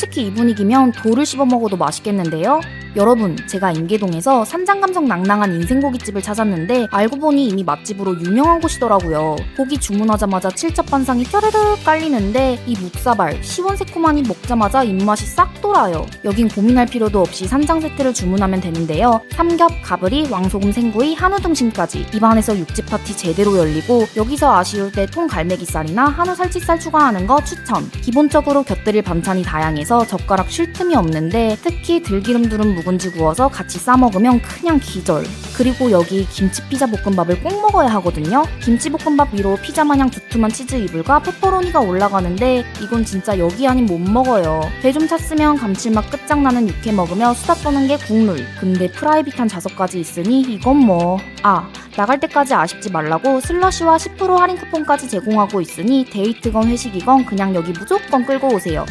솔직히 이 분위기면 돌을 씹어 먹어도 맛있겠는데요? 여러분, 제가 인계동에서 산장감성 낭낭한 인생고깃집을 찾았는데 알고 보니 이미 맛집으로 유명한 곳이더라고요. 고기 주문하자마자 칠첩반상이 뾰르르 깔리는데 이 묵사발, 시원새콤하니 먹자마자 입맛이 싹 돌아요. 여긴 고민할 필요도 없이 산장 세트를 주문하면 되는데요. 삼겹, 가브리, 왕소금 생구이, 한우 등심까지 입안에서 육즙 파티 제대로 열리고 여기서 아쉬울 때 통갈매기살이나 한우 살치살 추가하는 거 추천. 기본적으로 곁들일 반찬이 다양해서 젓가락 쉴 틈이 없는데 특히 들기름 두른 묵은지 구워서 같이 싸 먹으면 그냥 기절. 그리고 여기 김치 피자 볶음밥을 꼭 먹어야 하거든요. 김치 볶음밥 위로 피자 마냥 두툼한 치즈 이불과 페퍼로니가 올라가는데 이건 진짜 여기 아닌 못 먹어요. 배 좀 찼으면 감칠맛 끝장나는 육회 먹으며 수다 떠는 게 국룰. 근데 프라이빗한 좌석까지 있으니 이건 뭐. 아, 나갈 때까지 아쉽지 말라고 슬러시와 10% 할인 쿠폰까지 제공하고 있으니 데이트건 회식이건 그냥 여기 무조건 끌고 오세요.